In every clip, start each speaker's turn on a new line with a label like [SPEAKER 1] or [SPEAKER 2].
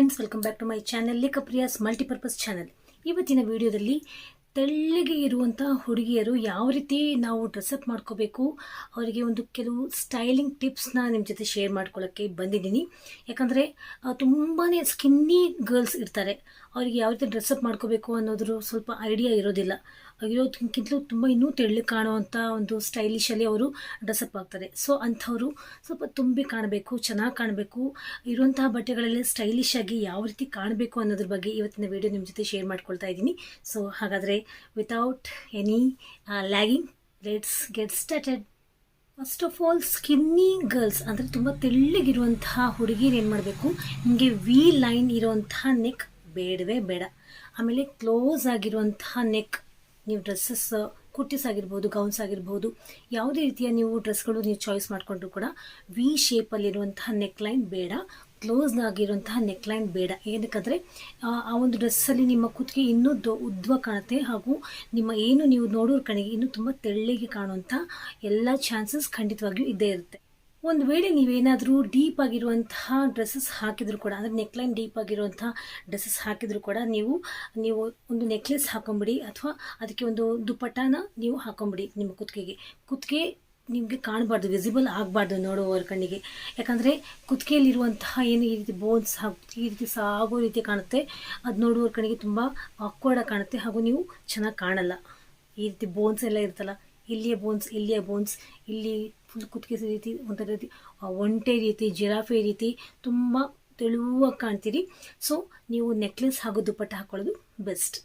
[SPEAKER 1] Friends welcome back to my channel Lekhapriyas multipurpose channel ಇವತ್ತಿನ ವಿಡಿಯೋದಲ್ಲಿ ತೆಳ್ಳಗೆ ಇರುವಂಥ ಹುಡುಗಿಯರು ಯಾವ ರೀತಿ ನಾವು ಡ್ರೆಸ್ಅಪ್ ಮಾಡ್ಕೋಬೇಕು, ಅವರಿಗೆ ಒಂದು ಕೆಲವು ಸ್ಟೈಲಿಂಗ್ ಟಿಪ್ಸ್ನ ನಿಮ್ಮ ಜೊತೆ ಶೇರ್ ಮಾಡ್ಕೊಳ್ಳೋಕ್ಕೆ ಬಂದಿದ್ದೀನಿ. ಯಾಕಂದರೆ ತುಂಬಾ ಸ್ಕಿನ್ನಿ ಗರ್ಲ್ಸ್ ಇರ್ತಾರೆ. ಅವರಿಗೆ ಯಾವ ರೀತಿ ಡ್ರೆಸ್ಅಪ್ ಮಾಡ್ಕೋಬೇಕು ಅನ್ನೋದ್ರ ಸ್ವಲ್ಪ ಐಡಿಯಾ ಇರೋದಿಲ್ಲ. ಇರೋದಕ್ಕಿಂತಲೂ ತುಂಬ ಇನ್ನೂ ತೆಳ್ಳಗೆ ಕಾಣುವಂಥ ಒಂದು ಸ್ಟೈಲಿಶಲ್ಲಿ ಅವರು ಡ್ರೆಸ್ಅಪ್ ಆಗ್ತಾರೆ. ಸೊ ಅಂಥವರು ಸ್ವಲ್ಪ ತುಂಬಿ ಕಾಣಬೇಕು, ಚೆನ್ನಾಗಿ ಕಾಣಬೇಕು. ಇರುವಂತಹ ಬಟ್ಟೆಗಳಲ್ಲಿ ಸ್ಟೈಲಿಶ್ ಆಗಿ ಯಾವ ರೀತಿ ಕಾಣಬೇಕು ಅನ್ನೋದ್ರ ಬಗ್ಗೆ ಇವತ್ತಿನ ವಿಡಿಯೋ ನಿಮ್ಮ ಜೊತೆ ಶೇರ್ ಮಾಡ್ಕೊಳ್ತಾ ಇದ್ದೀನಿ. ಸೊ ಹಾಗಾದರೆ without any lagging let's get started first of all skinny girls ಅಂದರೆ ತುಂಬ ತೆಳ್ಳಗಿರುವಂತಹ ಹುಡುಗಿರು ಏನು ಮಾಡಬೇಕು? ನಿಮಗೆ ವಿ ಲೈನ್ ಇರುವಂತಹ ನೆಕ್ ಬೇಡವೇ ಬೇಡ. ಆಮೇಲೆ ಕ್ಲೋಸ್ ಆಗಿರುವಂತಹ ನೆಕ್ ನೀವು ಡ್ರೆಸ್ಸಸ್ ಕುರ್ತೀಸ್ ಆಗಿರ್ಬೋದು ಗೌನ್ಸ್ ಆಗಿರ್ಬೋದು, ಯಾವುದೇ ರೀತಿಯ ನೀವು ಡ್ರೆಸ್ಗಳು ನೀವು ಚಾಯ್ಸ್ ಮಾಡಿಕೊಂಡ್ರು ಕೂಡ ವಿ ಶೇಪಲ್ಲಿರುವಂತಹ ನೆಕ್ ಲೈನ್ ಬೇಡ ಕ್ಲೋಸ್ ಆಗಿರುವಂತಹ ನೆಕ್ ಲೈನ್ ಬೇಡ. ಏನಕ್ಕಂದರೆ, ಆ ಒಂದು ಡ್ರೆಸ್ಸಲ್ಲಿ ನಿಮ್ಮ ಕುತ್ತಿಗೆ ಇನ್ನೂ ದೊ, ಉದ್ವ ಕಾಣುತ್ತೆ ಹಾಗೂ ನಿಮ್ಮ ಏನು ನೀವು ನೋಡೋರ ಕಡೆಗೆ ಇನ್ನೂ ತುಂಬ ತೆಳ್ಳಗೆ ಕಾಣುವಂಥ ಎಲ್ಲ ಚಾನ್ಸಸ್ ಖಂಡಿತವಾಗಿಯೂ ಇದ್ದೇ ಇರುತ್ತೆ. ಒಂದು ವೇಳೆ ನೀವೇನಾದರೂ ಡೀಪ್ ಆಗಿರುವಂತಹ ಡ್ರೆಸ್ಸಸ್ ಹಾಕಿದ್ರು ಕೂಡ, ಅಂದರೆ ನೆಕ್ಲೈನ್ ಡೀಪ್ ಆಗಿರುವಂತಹ ಡ್ರೆಸ್ಸಸ್ ಹಾಕಿದ್ರು ಕೂಡ ನೀವು ನೀವು ಒಂದು ನೆಕ್ಲೆಸ್ ಹಾಕೊಂಬಿಡಿ, ಅಥವಾ ಅದಕ್ಕೆ ಒಂದು ದುಪ್ಪಟ್ಟಾನ ನೀವು ಹಾಕೊಂಬಿಡಿ ನಿಮ್ಮ ಕುತ್ತಿಗೆಗೆ. ಕುತ್ತಿಗೆ ನಿಮಗೆ ಕಾಣಬಾರ್ದು ವಿಸಿಬಲ್ ಆಗಬಾರ್ದು ನೋಡುವವರ ಕಣ್ಣಿಗೆ. ಯಾಕಂದರೆ ಕುತ್ತಿಗೆಯಲ್ಲಿರುವಂತಹ ಏನು ಈ ರೀತಿ ಬೋನ್ಸ್ ಈ ರೀತಿ ಸಾಗೋ ರೀತಿ ಕಾಣುತ್ತೆ, ಅದು ನೋಡುವವರ ಕಣ್ಣಿಗೆ ತುಂಬ ಆಕ್ವರ್ಡಾಗಿ ಕಾಣುತ್ತೆ, ಹಾಗೂ ನೀವು ಚೆನ್ನಾಗಿ ಕಾಣಲ್ಲ. ಈ ರೀತಿ ಬೋನ್ಸ್ ಎಲ್ಲ ಇರುತ್ತಲ್ಲ ಇಲ್ಲಿಯ ಬೋನ್ಸ್ ಇಲ್ಲಿಯ ಬೋನ್ಸ್ ಇಲ್ಲಿ ಫುಲ್ ಕುತ್ತಿಗೆ ರೀತಿ, ಒಂಥರ ರೀತಿ ಒಂಟೆ ರೀತಿ, ಜಿರಾಫೆ ರೀತಿ ತುಂಬ ತೆಳುವಾಗಿ ಕಾಣ್ತೀರಿ. ಸೊ ನೀವು ನೆಕ್ಲೆಸ್ ಹಾಗೂ ದುಪ್ಪಟ್ಟ ಹಾಕೊಳ್ಳೋದು ಬೆಸ್ಟ್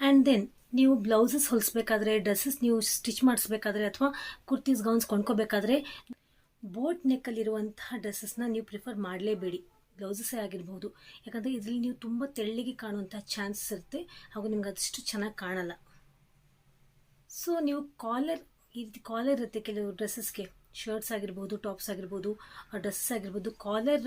[SPEAKER 1] ಆ್ಯಂಡ್ ದೆನ್ ನೀವು ಬ್ಲೌಸಸ್ ಹೊಲಿಸ್ಬೇಕಾದ್ರೆ ಡ್ರೆಸ್ಸಸ್ ನೀವು ಸ್ಟಿಚ್ ಮಾಡಿಸ್ಬೇಕಾದ್ರೆ ಅಥವಾ ಕುರ್ತೀಸ್ ಗೌನ್ಸ್ ಕೊಂಡ್ಕೋಬೇಕಾದ್ರೆ ಬೋಟ್ ನೆಕ್ಕಲ್ಲಿರುವಂತಹ ಡ್ರೆಸ್ಸಸ್ನ ನೀವು ಪ್ರಿಫರ್ ಮಾಡಲೇಬೇಡಿ. ಬ್ಲೌಸಸ್ಸೇ ಆಗಿರ್ಬೋದು. ಯಾಕಂದರೆ ಇದರಲ್ಲಿ ನೀವು ತುಂಬ ತೆಳ್ಳಗೆ ಕಾಣುವಂಥ ಚಾನ್ಸಸ್ ಇರುತ್ತೆ ಹಾಗೂ ನಿಮ್ಗೆ ಅದಷ್ಟು ಚೆನ್ನಾಗಿ ಕಾಣಲ್ಲ. ಸೊ ನೀವು ಕಾಲರ್ ಈ ರೀತಿ ಕಾಲರ್ ಇರುತ್ತೆ ಕೆಲವು ಡ್ರೆಸ್ಸಸ್ಗೆ ಶರ್ಟ್ಸ್ ಆಗಿರ್ಬೋದು ಟಾಪ್ಸ್ ಆಗಿರ್ಬೋದು ಡ್ರೆಸ್ಸಸ್ ಆಗಿರ್ಬೋದು ಕಾಲರ್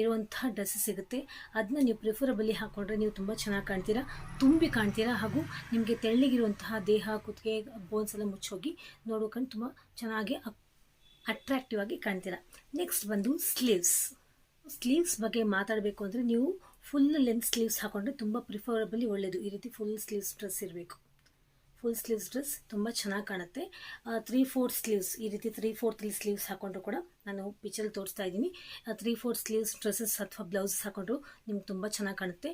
[SPEAKER 1] ಇರುವಂತಹ ಡ್ರೆಸ್ಸಸ್ ಸಿಗುತ್ತೆ. ಅದನ್ನ ನೀವು ಪ್ರಿಫರಬಲಿ ಹಾಕ್ಕೊಂಡ್ರೆ ನೀವು ತುಂಬ ಚೆನ್ನಾಗಿ ಕಾಣ್ತೀರಾ, ತುಂಬಿ ಕಾಣ್ತೀರಾ, ಹಾಗೂ ನಿಮಗೆ ತೆಳ್ಳಗಿರುವಂತಹ ದೇಹ, ಕುತ್ತಿಗೆ ಬೋನ್ಸ್ ಎಲ್ಲ ಮುಚ್ಚೋಗಿ ನೋಡೋಕೊಂಡು ತುಂಬ ಚೆನ್ನಾಗಿ ಅಟ್ರಾಕ್ಟಿವ್ ಆಗಿ ಕಾಣ್ತೀರಾ. ನೆಕ್ಸ್ಟ್ ಬಂದು ಸ್ಲೀವ್ಸ್ ಸ್ಲೀವ್ಸ್ ಬಗ್ಗೆ ಮಾತಾಡಬೇಕು ಅಂದರೆ ನೀವು ಫುಲ್ ಲೆಂತ್ ಸ್ಲೀವ್ಸ್ ಹಾಕೊಂಡ್ರೆ ತುಂಬ ಪ್ರಿಫರಬಲಿ ಒಳ್ಳೆಯದು ಈ ರೀತಿ ಫುಲ್ ಸ್ಲೀವ್ಸ್ ಡ್ರೆಸ್ ಇರಬೇಕು. ಫುಲ್ ಸ್ಲೀವ್ಸ್ ಡ್ರೆಸ್ ತುಂಬ ಚೆನ್ನಾಗಿ ಕಾಣುತ್ತೆ. ತ್ರೀ ಫೋರ್ ಸ್ಲೀವ್ಸ್ ಈ ರೀತಿ ತ್ರೀ ಫೋರ್ತ್ ಸ್ಲೀವ್ಸ್ ಹಾಕೊಂಡ್ರು ಕೂಡ ನಾನು ಪಿಚಲ್ಲಿ ತೋರಿಸ್ತಾ ಇದ್ದೀನಿ. ತ್ರೀ ಫೋರ್ ಸ್ಲೀವ್ಸ್ ಡ್ರೆಸ್ಸಸ್ ಅಥವಾ ಬ್ಲೌಸಸ್ ಹಾಕೊಂಡ್ರು ನಿಮ್ಗೆ ತುಂಬ ಚೆನ್ನಾಗಿ ಕಾಣುತ್ತೆ.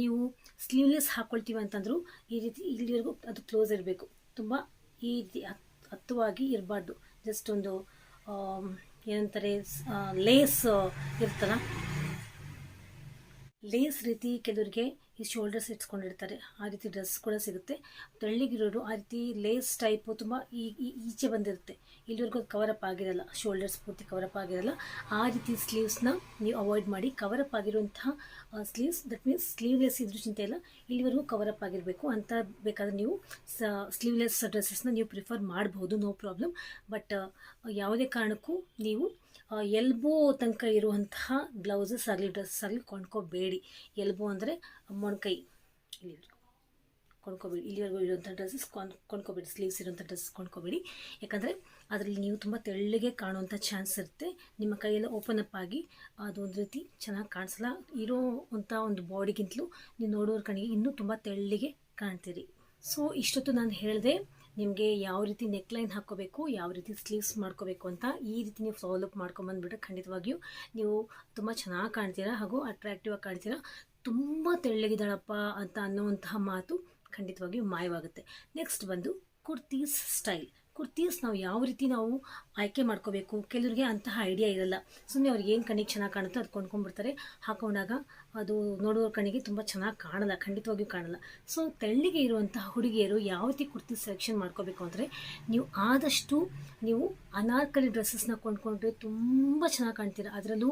[SPEAKER 1] ನೀವು ಸ್ಲೀವ್ಲೆಸ್ ಹಾಕ್ಕೊಳ್ತೀವಿ ಅಂತಂದ್ರು ಈ ರೀತಿ ಇಲ್ಲಿವರೆಗೂ ಅದು ಕ್ಲೋಸ್ ಇರಬೇಕು. ತುಂಬ ಈ ರೀತಿ ಹತ್ತುವಾಗಿ ಇರಬಾರ್ದು. ಜಸ್ಟ್ ಒಂದು ಏನಂತಾರೆ ಲೇಸ್ ಇರ್ತಲ್ಲ. ಲೇಸ್ ರೀತಿ ಕೆಲವರಿಗೆ ಈ ಶೋಲ್ಡರ್ಸ್ ಇಟ್ಸ್ಕೊಂಡಿರ್ತಾರೆ ಆ ರೀತಿ ಡ್ರೆಸ್ ಕೂಡ ಸಿಗುತ್ತೆ. ತೆಳ್ಳಿಗಿರೋರು ಆ ರೀತಿ ಲೇಸ್ ಟೈಪು ತುಂಬ ಈ ಈಚೆ ಬಂದಿರುತ್ತೆ. ಇಲ್ಲಿವರೆಗೂ ಕವರ್ ಕವರಪ್ ಆಗಿರಲ್ಲ ಶೋಲ್ಡರ್ಸ್ ಪೂರ್ತಿ ಕವರಪ್ ಆಗಿರಲ್ಲ. ಆ ರೀತಿ ಸ್ಲೀವ್ಸ್ನ ನೀವು ಅವಾಯ್ಡ್ ಮಾಡಿ ಕವರಪ್ ಆಗಿರುವಂತಹ ಸ್ಲೀವ್ಸ್ ದಟ್ ಮೀನ್ಸ್ ಸ್ಲೀವ್ಲೆಸ್ ಇದ್ರೂ ಚಿಂತೆ ಇಲ್ಲ. ಇಲ್ಲಿವರೆಗೂ ಕವರಪ್ ಆಗಿರಬೇಕು. ಅಂತ ಬೇಕಾದ್ರೆ ನೀವು ಸ್ಲೀವ್ಲೆಸ್ ಡ್ರೆಸ್ಸಸ್ನ ನೀವು ಪ್ರಿಫರ್ ಮಾಡಬಹುದು ನೋ ಪ್ರಾಬ್ಲಮ್ ಬಟ್ ಯಾವುದೇ ಕಾರಣಕ್ಕೂ ನೀವು ಎಲ್ಬೋ ತನಕ ಇರುವಂತಹ ಗ್ಲೌಸಸ್ ಆಗಲಿ ಡ್ರೆಸ್ ಆಗಲಿ ಕೊಂಡ್ಕೋಬೇಡಿ. ಎಲ್ಬೋ ಅಂದರೆ ಮೊಣಕೈ ಇಲ್ಲಿವರೆಗೂ ಕೊಂಡ್ಕೊಬೇಡಿ. ಇಲ್ಲಿವರೆಗೂ ಇರುವಂಥ ಡ್ರೆಸ್ಸಸ್ ಕೊಂಡು, ಕೊಂಡ್ಕೊಬೇಡಿ. ಸ್ಲೀವ್ಸ್ ಇರುವಂಥ ಡ್ರೆಸ್ ಕೊಂಡ್ಕೊಬೇಡಿ. ಯಾಕಂದರೆ ಅದರಲ್ಲಿ ನೀವು ತುಂಬ ತೆಳ್ಳಗೆ ಕಾಣುವಂಥ ಚಾನ್ಸ್ ಇರುತ್ತೆ. ನಿಮ್ಮ ಕೈಯೆಲ್ಲ ಓಪನ್ ಅಪ್ ಆಗಿ ಅದು ಒಂದು ರೀತಿ ಚೆನ್ನಾಗಿ ಕಾಣಿಸಲ್ಲ. ಇರೋ ಅಂಥ ಒಂದು ಬಾಡಿಗಿಂತಲೂ ನೀವು ನೋಡೋರ ಕಣ್ಣಿಗೆ ಇನ್ನೂ ತುಂಬ ತೆಳ್ಳಗೆ ಕಾಣ್ತೀರಿ. ಸೊ ಇಷ್ಟೊತ್ತು ನಾನು ಹೇಳಿದೆ ನಿಮಗೆ ಯಾವ ರೀತಿ ನೆಕ್ಲೈನ್ ಹಾಕ್ಕೋಬೇಕು, ಯಾವ ರೀತಿ ಸ್ಲೀವ್ಸ್ ಮಾಡ್ಕೋಬೇಕು ಅಂತ ಈ ರೀತಿ ನೀವು ಫಾಲೋಅಪ್ ಮಾಡ್ಕೊಂಬಂದ್ಬಿಟ್ರೆ ಖಂಡಿತವಾಗಿಯೂ ನೀವು ತುಂಬ ಚೆನ್ನಾಗಿ ಕಾಣ್ತೀರಾ ಹಾಗೂ ಅಟ್ರಾಕ್ಟಿವ್ ಆಗಿ ಕಾಣ್ತೀರಾ. ತುಂಬ ತೆಳ್ಳಗಿದ್ದಾಳಪ್ಪ ಅಂತ ಅನ್ನುವಂತಹ ಮಾತು ಖಂಡಿತವಾಗಿಯೂ ಮಾಯವಾಗುತ್ತೆ. ನೆಕ್ಸ್ಟ್ ಬಂದು ಕುರ್ತೀಸ್ ಸ್ಟೈಲ್. ಕುರ್ತೀಸ್ ನಾವು ಯಾವ ರೀತಿ ನಾವು ಆಯ್ಕೆ ಮಾಡ್ಕೋಬೇಕು? ಕೆಲವರಿಗೆ ಅಂತಹ ಐಡಿಯಾ ಇರಲ್ಲ. ಸುಮ್ಮನೆ ಅವ್ರಿಗೆ ಏನು ಕಣ್ಣಿಗೆ ಚೆನ್ನಾಗಿ ಕಾಣುತ್ತೋ ಅದು ಕೊಂಡ್ಕೊಂಡ್ಬಿಡ್ತಾರೆ. ಹಾಕೊಂಡಾಗ ಅದು ನೋಡುವ ಕಣ್ಣಿಗೆ ತುಂಬ ಚೆನ್ನಾಗಿ ಕಾಣಲ್ಲ, ಖಂಡಿತವಾಗಿಯೂ ಕಾಣಲ್ಲ. ಸೊ ತೆಳ್ಳಿಗೆ ಇರುವಂತಹ ಹುಡುಗಿಯರು ಯಾವ ರೀತಿ ಕುರ್ತಿ ಸೆಲೆಕ್ಷನ್ ಮಾಡ್ಕೋಬೇಕು ಅಂದರೆ, ನೀವು ಆದಷ್ಟು ನೀವು ಅನಾರ್ಕಲಿ ಡ್ರೆಸ್ಸಸ್ನ ಕೊಂಡ್ಕೊಂಡ್ರೆ ತುಂಬ ಚೆನ್ನಾಗಿ ಕಾಣ್ತೀರ. ಅದರಲ್ಲೂ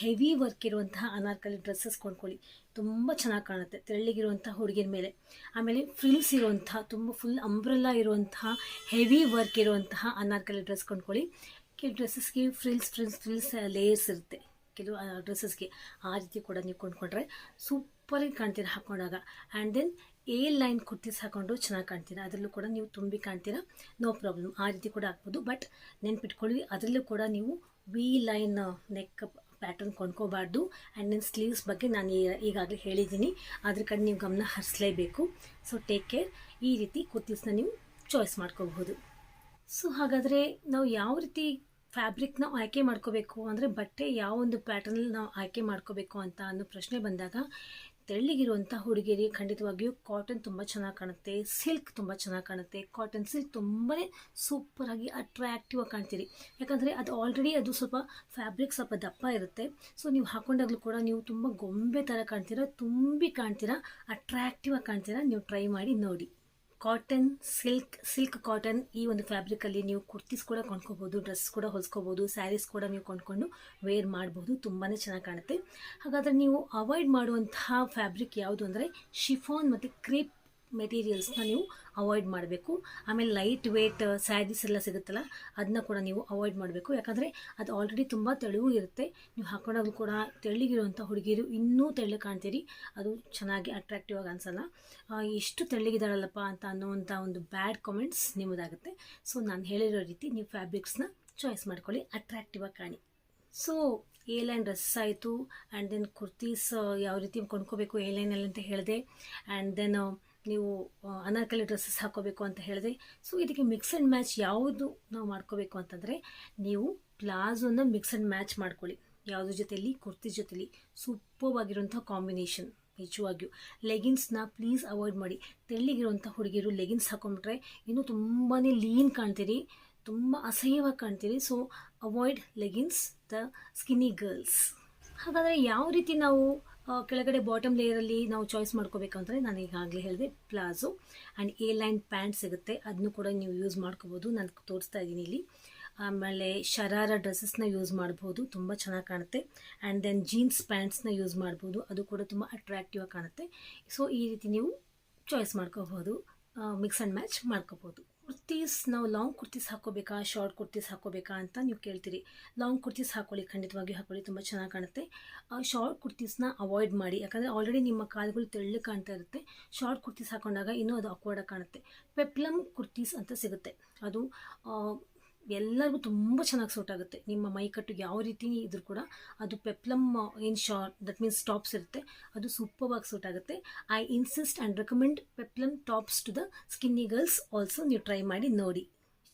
[SPEAKER 1] ಹೆವಿ ವರ್ಕ್ ಇರುವಂತಹ ಅನಾರ್ಕಲಿ ಡ್ರೆಸ್ಸಸ್ ಕೊಂಡ್ಕೊಳ್ಳಿ. ತುಂಬ ಚೆನ್ನಾಗಿ ಕಾಣುತ್ತೆ ತೆಳ್ಳಿಗಿರುವಂಥ ಹುಡುಗಿಯರ ಮೇಲೆ. ಆಮೇಲೆ ಫ್ರಿಲ್ಸ್ ಇರುವಂಥ ತುಂಬ ಫುಲ್ ಅಂಬ್ರೆಲ್ಲ ಇರುವಂತಹ ಹೆವಿ ವರ್ಕ್ ಇರುವಂತಹ ಅನಾರ್ಕಲಿ ಡ್ರೆಸ್ ಕೊಂಡ್ಕೊಳ್ಳಿ. ಡ್ರೆಸ್ಸಸ್ಗೆ ಫ್ರಿಲ್ಸ್ ಫ್ರಿಲ್ಸ್ ಫ್ರಿಲ್ಸ್ ಲೇಯರ್ಸ್ ಇರುತ್ತೆ. ಕೆಲವು ಡ್ರೆಸ್ಸಸ್ಗೆ ಆ ರೀತಿ ಕೂಡ ನೀವು ಕೊಂಡ್ಕೊಂಡ್ರೆ ಸೂಪರಾಗಿ ಕಾಣ್ತೀರ ಹಾಕೊಂಡಾಗ. And then A line kurtis ಹಾಕೊಂಡು ಚೆನ್ನಾಗಿ ಕಾಣ್ತೀರಾ. ಅದರಲ್ಲೂ ಕೂಡ ನೀವು ತುಂಬಿ ಕಾಣ್ತೀರಾ. ನೋ ಪ್ರಾಬ್ಲಮ್ ಆ ರೀತಿ ಕೂಡ ಹಾಕ್ಬೋದು. ಬಟ್ ನೆನ್ಪಿಟ್ಕೊಳ್ಳಿ, ಅದರಲ್ಲೂ ಕೂಡ ನೀವು ವಿ ಲೈನ್ ನೆಕ್ ಪ್ಯಾಟರ್ನ್ ಕೊಂಡ್ಕೋಬಾರ್ದು. ಆ್ಯಂಡ್ ನನ್ನ ಸ್ಲೀವ್ಸ್ ಬಗ್ಗೆ ನಾನು ಈಗಾಗಲೇ ಹೇಳಿದ್ದೀನಿ. ಅದ್ರ ಕಡೆ ನೀವು ಗಮನ ಹರಿಸಲೇಬೇಕು. ಸೊ ಟೇಕ್ ಕೇರ್ ಈ ರೀತಿ ಕುರ್ತೀಸ್ನ ನೀವು ಚಾಯ್ಸ್ ಮಾಡ್ಕೋಬಹುದು. ಸೊ ಹಾಗಾದರೆ ನಾವು ಯಾವ ರೀತಿ ಫ್ಯಾಬ್ರಿಕ್ನ ಆಯ್ಕೆ ಮಾಡ್ಕೋಬೇಕು ಅಂದರೆ ಬಟ್ಟೆ ಯಾವ ಒಂದು ಪ್ಯಾಟರ್ನಲ್ಲಿ ನಾವು ಆಯ್ಕೆ ಮಾಡ್ಕೋಬೇಕು ಅಂತ ಅನ್ನೋ ಪ್ರಶ್ನೆ ಬಂದಾಗ ತೆಳ್ಳಗಿರುವಂಥ ಹುಡುಗಿಯರಿಗೆ ಖಂಡಿತವಾಗಿಯೂ ಕಾಟನ್ ತುಂಬ ಚೆನ್ನಾಗಿ ಕಾಣುತ್ತೆ ಸಿಲ್ಕ್ ತುಂಬ ಚೆನ್ನಾಗಿ ಕಾಣುತ್ತೆ. ಕಾಟನ್ ಸಿಲ್ಕ್ ತುಂಬಾ ಸೂಪರಾಗಿ ಅಟ್ರಾಕ್ಟಿವ್ ಆಗಿ ಕಾಣ್ತೀರಿ. ಯಾಕಂದರೆ ಅದು ಆಲ್ರೆಡಿ ಅದು ಸ್ವಲ್ಪ ಫ್ಯಾಬ್ರಿಕ್ ಸ್ವಲ್ಪ ದಪ್ಪ ಇರುತ್ತೆ. ಸೊ ನೀವು ಹಾಕೊಂಡಾಗಲೂ ಕೂಡ ನೀವು ತುಂಬ ಗೊಂಬೆ ಥರ ಕಾಣ್ತೀರಾ, ತುಂಬಿ ಕಾಣ್ತೀರಾ ಅಟ್ರಾಕ್ಟಿವ್ ಆಗಿ ಕಾಣ್ತೀರಾ, ನೀವು ಟ್ರೈ ಮಾಡಿ ನೋಡಿ. ಕಾಟನ್ ಸಿಲ್ಕ್ ಸಿಲ್ಕ್ ಕಾಟನ್ ಈ ಒಂದು ಫ್ಯಾಬ್ರಿಕಲ್ಲಿ ನೀವು ಕುರ್ತೀಸ್ ಕೂಡ ಕೊಂಡ್ಕೋಬೋದು ಡ್ರೆಸ್ ಕೂಡ ಹೊಲ್ಸ್ಕೋಬೋದು ಸ್ಯಾರೀಸ್ ಕೂಡ ನೀವು ಕೊಂಡ್ಕೊಂಡು ವೇರ್ ಮಾಡ್ಬೋದು ತುಂಬಾ ಚೆನ್ನಾಗಿ ಕಾಣುತ್ತೆ. ಹಾಗಾದರೆ ನೀವು ಅವಾಯ್ಡ್ ಮಾಡುವಂತಹ ಫ್ಯಾಬ್ರಿಕ್ ಯಾವುದು ಅಂದರೆ ಶಿಫಾನ್ ಮತ್ತು ಕ್ರೇಪ್ ಮೆಟೀರಿಯಲ್ಸ್ನ ನೀವು ಅವಾಯ್ಡ್ ಮಾಡಬೇಕು. ಆಮೇಲೆ ಲೈಟ್ ವೇಟ್ ಸ್ಯಾರೀಸ್ ಎಲ್ಲ ಸಿಗುತ್ತಲ್ಲ ಅದನ್ನ ಕೂಡ ನೀವು ಅವಾಯ್ಡ್ ಮಾಡಬೇಕು. ಯಾಕಂದರೆ ಅದು ಆಲ್ರೆಡಿ ತುಂಬ ತೆಳುವು ಇರುತ್ತೆ. ನೀವು ಹಾಕೊಂಡಾಗಲೂ ಕೂಡ ತೆಳ್ಳಗಿರುವಂಥ ಹುಡುಗಿರು ಇನ್ನೂ ತೆಳ್ಳಗೆ ಕಾಣ್ತೀರಿ. ಅದು ಚೆನ್ನಾಗಿ ಅಟ್ರಾಕ್ಟಿವ್ ಆಗಿ ಅನಿಸಲ್ಲ. ಎಷ್ಟು ತೆಳ್ಳಗಿದಾರಲ್ಲಪ್ಪ ಅಂತ ಅನ್ನೋವಂಥ ಒಂದು ಬ್ಯಾಡ್ ಕಾಮೆಂಟ್ಸ್ ನಿಮ್ಮದಾಗುತ್ತೆ. ಸೊ ನಾನು ಹೇಳಿರೋ ರೀತಿ ನೀವು ಫ್ಯಾಬ್ರಿಕ್ಸ್ನ ಚಾಯ್ಸ್ ಮಾಡ್ಕೊಳ್ಳಿ. ಅಟ್ರಾಕ್ಟಿವ್ ಆಗಿ ಕಾಣಿ. ಸೊ ಎ ಲೈನ್ ಡ್ರೆಸ್ ಆಯಿತು ಆ್ಯಂಡ್ ದೆನ್ ಕುರ್ತೀಸ್ ಯಾವ ರೀತಿ ಕೊಂಡ್ಕೋಬೇಕು ಎ ಲೈನಲ್ಲಿ ಅಂತ ಹೇಳಿದೆ. ಆ್ಯಂಡ್ ದೆನ್ ನೀವು ಅನಾರ್ಕಲಿ ಡ್ರೆಸ್ಸಸ್ ಹಾಕೋಬೇಕು ಅಂತ ಹೇಳಿದೆ ಸೊ ಇದಕ್ಕೆ ಮಿಕ್ಸ್ ಆ್ಯಂಡ್ ಮ್ಯಾಚ್ ಯಾವುದು ನಾವು ಮಾಡ್ಕೋಬೇಕು ಅಂತಂದರೆ, ನೀವು ಪ್ಲಾಝೋನ ಮಿಕ್ಸ್ ಆ್ಯಂಡ್ ಮ್ಯಾಚ್ ಮಾಡ್ಕೊಳ್ಳಿ. ಯಾವುದ್ರ ಜೊತೆಯಲ್ಲಿ ಕುರ್ತಿ ಜೊತೆಲಿ. ಸೂಪರ್ ಆಗಿರುವಂಥ ಕಾಂಬಿನೇಷನ್ ನಿಜವಾಗಿಯೂ ಲೆಗಿನ್ಸ್ನ ಪ್ಲೀಸ್ ಅವಾಯ್ಡ್ ಮಾಡಿ. ತೆಳ್ಳಿಗಿರುವಂಥ ಹುಡುಗಿರು ಲೆಗಿನ್ಸ್ ಹಾಕೊಂಡ್ಬಿಟ್ರೆ ಇನ್ನೂ ತುಂಬಾ ಲೀನ್ ಕಾಣ್ತೀರಿ, ತುಂಬ ಅಸಹ್ಯವಾಗಿ ಕಾಣ್ತೀರಿ. So avoid leggings the skinny girls ಹಾಗಾದರೆ ಯಾವ ರೀತಿ ನಾವು ಕೆಳಗಡೆ ಬಾಟಮ್ ಲೇಯರಲ್ಲಿ ನಾವು ಚಾಯ್ಸ್ ಮಾಡ್ಕೋಬೇಕಂದ್ರೆ ನಾನು ಈಗಾಗಲೇ ಹೇಳಿದೆ palazzo and A line pant ಸಿಗುತ್ತೆ. ಅದನ್ನು ಕೂಡ ನೀವು ಯೂಸ್ ಮಾಡ್ಕೋಬೋದು. ನಾನು ತೋರಿಸ್ತಾ ಇದ್ದೀನಿ ಇಲ್ಲಿ. ಆಮೇಲೆ ಶರಾರ ಡ್ರೆಸ್ಸಸ್ನ ಯೂಸ್ ಮಾಡ್ಬೋದು. ತುಂಬ ಚೆನ್ನಾಗಿ ಕಾಣುತ್ತೆ. ಆ್ಯಂಡ್ ದೆನ್ ಜೀನ್ಸ್ ಪ್ಯಾಂಟ್ಸ್ನ ಯೂಸ್ ಮಾಡ್ಬೋದು. ಅದು ಕೂಡ ತುಂಬ ಅಟ್ರಾಕ್ಟಿವ್ ಆಗಿ ಕಾಣುತ್ತೆ. ಸೊ ಈ ರೀತಿ ನೀವು ಚಾಯ್ಸ್ ಮಾಡ್ಕೋಬೋದು. ಮಿಕ್ಸ್ ಆ್ಯಂಡ್ ಮ್ಯಾಚ್ ಮಾಡ್ಕೋಬೋದು. ಕುರ್ತೀಸ್, ನಾವು ಲಾಂಗ್ ಕುರ್ತೀಸ್ ಹಾಕೋಬೇಕಾ ಶಾರ್ಟ್ ಕುರ್ತೀಸ್ ಹಾಕೋಬೇಕಾ ಅಂತ ನೀವು ಕೇಳ್ತೀರಿ. ಲಾಂಗ್ ಕುರ್ತೀಸ್ ಹಾಕೊಳ್ಳಿ, ಖಂಡಿತವಾಗಿಯೂ ಹಾಕೊಳ್ಳಿ, ತುಂಬ ಚೆನ್ನಾಗಿ ಕಾಣುತ್ತೆ. ಶಾರ್ಟ್ ಕುರ್ತೀಸ್ನ ಅವಾಯ್ಡ್ ಮಾಡಿ, ಯಾಕಂದರೆ ಆಲ್ರೆಡಿ ನಿಮ್ಮ ಕಾಲುಗಳು ತೆಳ್ಳು ಕಾಣ್ತಾ ಇರುತ್ತೆ. ಶಾರ್ಟ್ ಕುರ್ತೀಸ್ ಹಾಕೊಂಡಾಗ ಇನ್ನೂ ಅದು ಅಕ್ವರ್ಡಾಗಿ ಕಾಣುತ್ತೆ. ಪೆಪ್ಲಮ್ ಕುರ್ತೀಸ್ ಅಂತ ಸಿಗುತ್ತೆ. ಅದು ಎಲ್ಲರಿಗೂ ತುಂಬ ಚೆನ್ನಾಗಿ ಸೂಟ್ ಆಗುತ್ತೆ. ನಿಮ್ಮ ಮೈಕಟ್ಟು ಯಾವ ರೀತಿ ಇದ್ರೂ ಕೂಡ ಅದು peplum in short that means tops ಇರುತ್ತೆ. ಅದು ಸೂಪರ್ವಾಗಿ ಸೂಟ್ ಆಗುತ್ತೆ. I insist and recommend peplum tops to the skinny girls. Also ನೀವು ಟ್ರೈ ಮಾಡಿ ನೋಡಿ.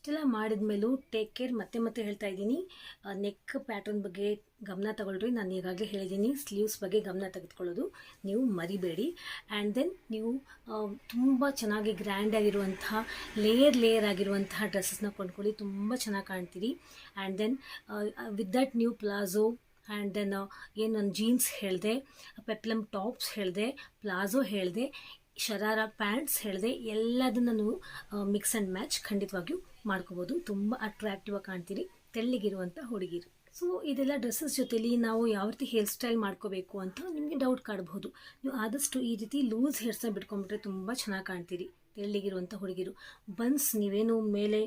[SPEAKER 1] ಇಷ್ಟೆಲ್ಲ ಮಾಡಿದ ಮೇಲೂ ಟೇಕ್ ಕೇರ್ ಮತ್ತೆ ಮತ್ತೆ ಹೇಳ್ತಾ ಇದ್ದೀನಿ. ನೆಕ್ ಪ್ಯಾಟರ್ನ್ ಬಗ್ಗೆ ಗಮನ ತಗೊಳ್ರಿ. ನಾನು ಈಗಾಗಲೇ ಹೇಳಿದ್ದೀನಿ ಸ್ಲೀವ್ಸ್ ಬಗ್ಗೆ ಗಮನ ತೆಗೆದುಕೊಳ್ಳೋದು. ನೀವು ಮರಿಬೇಡಿ. ಆ್ಯಂಡ್ ದೆನ್ ನೀವು ತುಂಬ ಚೆನ್ನಾಗಿ ಗ್ರ್ಯಾಂಡ್ ಆಗಿರುವಂತಹ ಲೇಯರ್ ಲೇಯರ್ ಆಗಿರುವಂತಹ ಡ್ರೆಸ್ಸಸ್ನ ಕೊಂಡ್ಕೊಳ್ಳಿ. ತುಂಬ ಚೆನ್ನಾಗಿ ಕಾಣ್ತೀರಿ. And then with that new palazzo and then ಏನು ನಾನು ಜೀನ್ಸ್ ಹೇಳಿದೆ ಪೆಪ್ಲಮ್ ಟಾಪ್ಸ್ ಹೇಳಿದೆ ಪ್ಲಾಝೋ ಹೇಳಿದೆ ಶರಾರ ಪ್ಯಾಂಟ್ಸ್ ಹೇಳಿದೆ ಎಲ್ಲದನ್ನು ಮಿಕ್ಸ್ ಆ್ಯಂಡ್ ಮ್ಯಾಚ್ ಖಂಡಿತವಾಗಿಯೂ ಮಾಡ್ಕೋಬೋದು. ತುಂಬ ಅಟ್ರಾಕ್ಟಿವ್ ಆಗಿ ಕಾಣ್ತೀರಿ ತೆಳ್ಳಗಿರುವಂಥ ಹುಡುಗಿರು. ಸೊ ಇದೆಲ್ಲ ಡ್ರೆಸ್ಸಸ್ ಜೊತೆಲಿ ನಾವು ಯಾವ ರೀತಿ ಹೇರ್ ಸ್ಟೈಲ್ ಮಾಡ್ಕೋಬೇಕು ಅಂತ ನಿಮಗೆ ಡೌಟ್ ಕಾಡ್ಬೋದು. ನೀವು ಆದಷ್ಟು ಈ ರೀತಿ ಲೂಸ್ ಹೇರ್ಸ್ನ ಬಿಟ್ಕೊಂಡ್ಬಿಟ್ರೆ ತುಂಬ ಚೆನ್ನಾಗಿ ಕಾಣ್ತೀರಿ ತೆಳ್ಳಗಿರುವಂಥ ಹುಡುಗಿರು. ಬನ್ಸ್ ನೀವೇನು ಮೇಲೆ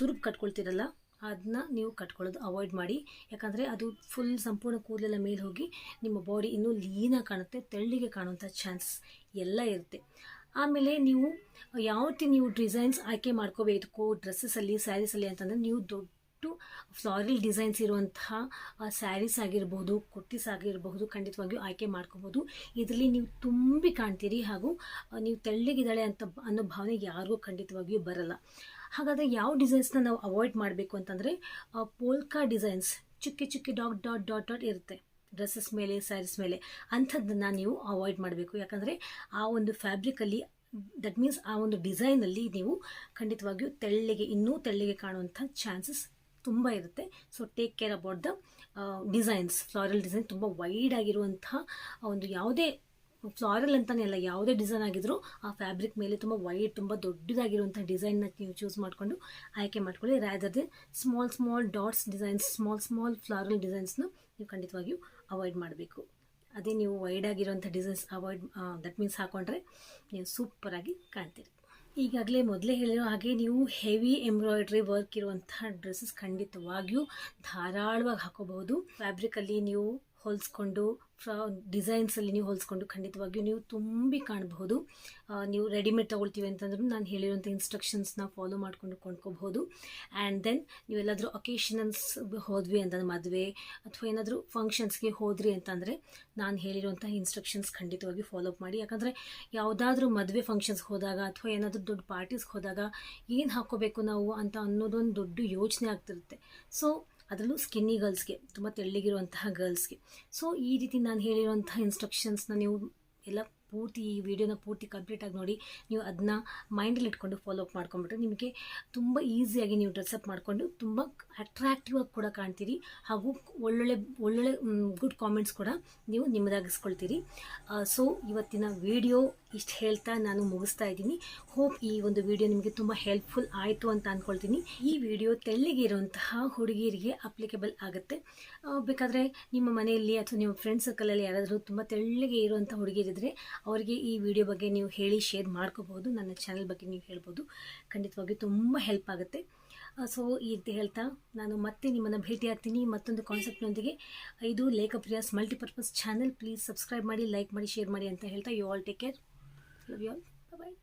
[SPEAKER 1] ತುರುಬ್ ಕಟ್ಕೊಳ್ತೀರಲ್ಲ ಅದನ್ನ ನೀವು ಕಟ್ಕೊಳ್ಳೋದು ಅವಾಯ್ಡ್ ಮಾಡಿ. ಯಾಕಂದರೆ ಅದು ಫುಲ್ ಸಂಪೂರ್ಣ ಕೂದಲೆಲ್ಲ ಮೇಲೆ ಹೋಗಿ ನಿಮ್ಮ ಬಾಡಿ ಇನ್ನೂ ಲೀನಾಗಿ ಕಾಣುತ್ತೆ, ತೆಳ್ಳಿಗೆ ಕಾಣುವಂಥ ಚಾನ್ಸ್ ಎಲ್ಲ ಇರುತ್ತೆ. ಆಮೇಲೆ ನೀವು ಯಾವ ರೀತಿ ನೀವು ಡಿಸೈನ್ಸ್ ಆಯ್ಕೆ ಮಾಡ್ಕೋಬೇಕು ಡ್ರೆಸ್ಸಲ್ಲಿ ಸ್ಯಾರೀಸಲ್ಲಿ ಅಂತಂದರೆ ನೀವು ದೊಡ್ಡ ಫ್ಲಾರಲ್ ಡಿಸೈನ್ಸ್ ಇರುವಂತಹ ಸ್ಯಾರೀಸ್ ಆಗಿರ್ಬೋದು ಕುರ್ತೀಸ್ ಆಗಿರಬಹುದು ಖಂಡಿತವಾಗಿಯೂ ಆಯ್ಕೆ ಮಾಡ್ಕೋಬೋದು. ಇದರಲ್ಲಿ ನೀವು ತುಂಬಿ ಕಾಣ್ತೀರಿ ಹಾಗೂ ನೀವು ತೆಳ್ಳಗಿದ್ದಾಳೆ ಅಂತ ಅನ್ನೋ ಭಾವನೆ ಯಾರಿಗೂ ಖಂಡಿತವಾಗಿಯೂ ಬರಲ್ಲ. ಹಾಗಾದರೆ ಯಾವ ಡಿಸೈನ್ಸ್ನ ನಾವು ಅವಾಯ್ಡ್ ಮಾಡಬೇಕು ಅಂತಂದರೆ ಪೋಲ್ಕಾ ಡಿಸೈನ್ಸ್ ಚುಕ್ಕಿ ಚುಕ್ಕಿ ಡಾಟ್ ಡಾಟ್ ಡಾಟ್ ಡಾಟ್ ಇರುತ್ತೆ. ಡ್ರೆಸ್ಸಸ್ ಮೇಲೆ ಸ್ಯಾರೀಸ್ ಮೇಲೆ ಅಂಥದ್ದನ್ನು ನೀವು ಅವಾಯ್ಡ್ ಮಾಡಬೇಕು. ಯಾಕಂದರೆ ಆ ಒಂದು ಫ್ಯಾಬ್ರಿಕಲ್ಲಿ ದಟ್ ಮೀನ್ಸ್ ಆ ಒಂದು ಡಿಸೈನಲ್ಲಿ ನೀವು ಖಂಡಿತವಾಗಿಯೂ ತೆಳ್ಳಿಗೆ, ಇನ್ನೂ ತೆಳ್ಳಿಗೆ ಕಾಣುವಂಥ ಚಾನ್ಸಸ್ ತುಂಬ ಇರುತ್ತೆ. So take care about the designs floral design ತುಂಬ ವೈಡ್ ಆಗಿರುವಂತಹ ಒಂದು ಯಾವುದೇ ಫ್ಲಾರಲ್ ಅಂತಲೇ ಅಲ್ಲ, ಯಾವುದೇ ಡಿಸೈನ್ ಆಗಿದ್ರೂ ಆ ಫ್ಯಾಬ್ರಿಕ್ ಮೇಲೆ ತುಂಬ ವೈಡ್ ತುಂಬ ದೊಡ್ಡದಾಗಿರುವಂಥ ಡಿಸೈನ್ನ ನೀವು ಚೂಸ್ ಮಾಡಿಕೊಂಡು ಆಯ್ಕೆ ಮಾಡ್ಕೊಳ್ಳಿ. Rather then small small dots designs small small floral ಡಿಸೈನ್ಸ್ನ ನೀವು ಖಂಡಿತವಾಗಿಯೂ ಅವಾಯ್ಡ್ ಮಾಡಬೇಕು. ಅದೇ ನೀವು ವೈಡ್ ಆಗಿರುವಂಥ ಡಿಸೈನ್ಸ್ ಅವಾಯ್ಡ್ ದಟ್ ಮೀನ್ಸ್ ಹಾಕೊಂಡ್ರೆ ನೀವು ಸೂಪರಾಗಿ ಕಾಣ್ತೀರಿ. ಈಗಾಗಲೇ ಮೊದಲೇ ಹೇಳಿರೋ ಹಾಗೆ ನೀವು ಹೆವಿ ಎಂಬ್ರಾಯ್ಡ್ರಿ ವರ್ಕ್ ಇರುವಂತಹ ಡ್ರೆಸ್ಸಸ್ ಖಂಡಿತವಾಗಿಯೂ ಧಾರಾಳವಾಗಿ ಹಾಕೋಬಹುದು. ಫ್ಯಾಬ್ರಿಕಲ್ಲಿ ನೀವು ಹೊಲಿಸ್ಕೊಂಡು, ಫ್ರಾ, ಡಿಸೈನ್ಸಲ್ಲಿ ನೀವು ಹೊಲಿಸ್ಕೊಂಡು ಖಂಡಿತವಾಗಿಯೂ ನೀವು ತುಂಬಿ ಕಾಣಬಹುದು. ನೀವು ರೆಡಿಮೇಡ್ ತೊಗೊಳ್ತೀವಿ ಅಂತಂದ್ರೂ ನಾನು ಹೇಳಿರುವಂಥ ಇನ್ಸ್ಟ್ರಕ್ಷನ್ಸ್ನ ಫಾಲೋ ಮಾಡಿಕೊಂಡು ಕೊಂಡ್ಕೋಬಹುದು. ಆ್ಯಂಡ್ ದೆನ್ ನೀವೆಲ್ಲಾದರೂ ಒಕೇಶನಲ್ಸ್ ಹೋದ್ವಿ ಅಂತಂದ್ರೆ ಮದುವೆ ಅಥವಾ ಏನಾದರೂ ಫಂಕ್ಷನ್ಸ್ಗೆ ಹೋದ್ರಿ ಅಂತಂದರೆ ನಾನು ಹೇಳಿರುವಂಥ ಇನ್ಸ್ಟ್ರಕ್ಷನ್ಸ್ ಖಂಡಿತವಾಗಿ ಫಾಲೋ ಅಪ್ ಮಾಡಿ. ಯಾಕಂದರೆ ಯಾವುದಾದ್ರೂ ಮದುವೆ ಫಂಕ್ಷನ್ಸ್ಗೆ ಹೋದಾಗ ಅಥವಾ ಏನಾದರೂ ದೊಡ್ಡ ಪಾರ್ಟೀಸ್ಗೆ ಹೋದಾಗ ಏನು ಹಾಕೋಬೇಕು ನಾವು ಅಂತ ಅನ್ನೋದೊಂದು ದೊಡ್ಡ ಯೋಚನೆ ಆಗ್ತಿರುತ್ತೆ. ಸೊ ಅದರಲ್ಲೂ ಸ್ಕಿನ್ನಿ ಗರ್ಲ್ಸ್ಗೆ ತುಂಬ ತೆಳ್ಳಗಿರುವಂತಹ ಗರ್ಲ್ಸ್ಗೆ ಸೊ ಈ ರೀತಿ ನಾನು ಹೇಳಿರುವಂತಹ ಇನ್ಸ್ಟ್ರಕ್ಷನ್ಸ್ನ ನೀವು ಎಲ್ಲ ಪೂರ್ತಿ ಈ ವಿಡಿಯೋನ ಪೂರ್ತಿ ಕಂಪ್ಲೀಟಾಗಿ ನೋಡಿ ನೀವು ಅದನ್ನ ಮೈಂಡಲ್ಲಿ ಇಟ್ಕೊಂಡು ಫಾಲೋ ಅಪ್ ಮಾಡ್ಕೊಂಬಿಟ್ರೆ ನಿಮಗೆ ತುಂಬ ಈಸಿಯಾಗಿ ನೀವು ಡ್ರೆಸ್ಅಪ್ ಮಾಡಿಕೊಂಡು ತುಂಬ ಅಟ್ರಾಕ್ಟಿವ್ ಆಗಿ ಕೂಡ ಕಾಣ್ತೀರಿ ಹಾಗೂ ಒಳ್ಳೊಳ್ಳೆ ಒಳ್ಳೊಳ್ಳೆ ಗುಡ್ ಕಾಮೆಂಟ್ಸ್ ಕೂಡ ನೀವು ನಿಮ್ಮದಾಗಿಸ್ಕೊಳ್ತೀರಿ. ಸೊ ಇವತ್ತಿನ ವಿಡಿಯೋ ಇಷ್ಟು ಹೇಳ್ತಾ ನಾನು ಮುಗಿಸ್ತಾ ಇದ್ದೀನಿ. ಹೋಪ್ ಈ ಒಂದು ವಿಡಿಯೋ ನಿಮಗೆ ತುಂಬ ಹೆಲ್ಪ್ಫುಲ್ ಆಯಿತು ಅಂತ ಅಂದ್ಕೊಳ್ತೀನಿ ಈ ವಿಡಿಯೋ ತೆಳ್ಳಿಗೆ ಇರುವಂತಹ ಹುಡುಗಿಯರಿಗೆ ಅಪ್ಲಿಕೇಬಲ್ ಆಗುತ್ತೆ. ಬೇಕಾದರೆ ನಿಮ್ಮ ಮನೆಯಲ್ಲಿ ಅಥವಾ ನಿಮ್ಮ ಫ್ರೆಂಡ್ ಸರ್ಕಲಲ್ಲಿ ಯಾರಾದರೂ ತುಂಬ ತೆಳ್ಳಗೆ ಇರುವಂಥ ಹುಡುಗಿಯರಿದ್ದರೆ ಅವರಿಗೆ ಈ ವಿಡಿಯೋ ಬಗ್ಗೆ ನೀವು ಹೇಳಿ ಶೇರ್ ಮಾಡ್ಕೋಬೋದು ನನ್ನ ಚಾನಲ್ ಬಗ್ಗೆ ನೀವು ಹೇಳ್ಬೋದು. ಖಂಡಿತವಾಗಿ ತುಂಬ ಹೆಲ್ಪ್ ಆಗುತ್ತೆ. ಸೊ ಈ ರೀತಿ ಹೇಳ್ತಾ ನಾನು ಮತ್ತೆ ನಿಮ್ಮನ್ನು ಭೇಟಿ ಆಗ್ತೀನಿ. ಮತ್ತೊಂದು ಕಾನ್ಸೆಪ್ಟ್ನೊಂದಿಗೆ ಇದು Lekhapriyas multipurpose channel please subscribe ಮಾಡಿ ಲೈಕ್ ಮಾಡಿ ಶೇರ್ ಮಾಡಿ ಅಂತ ಹೇಳ್ತಾ you all take care love you all bye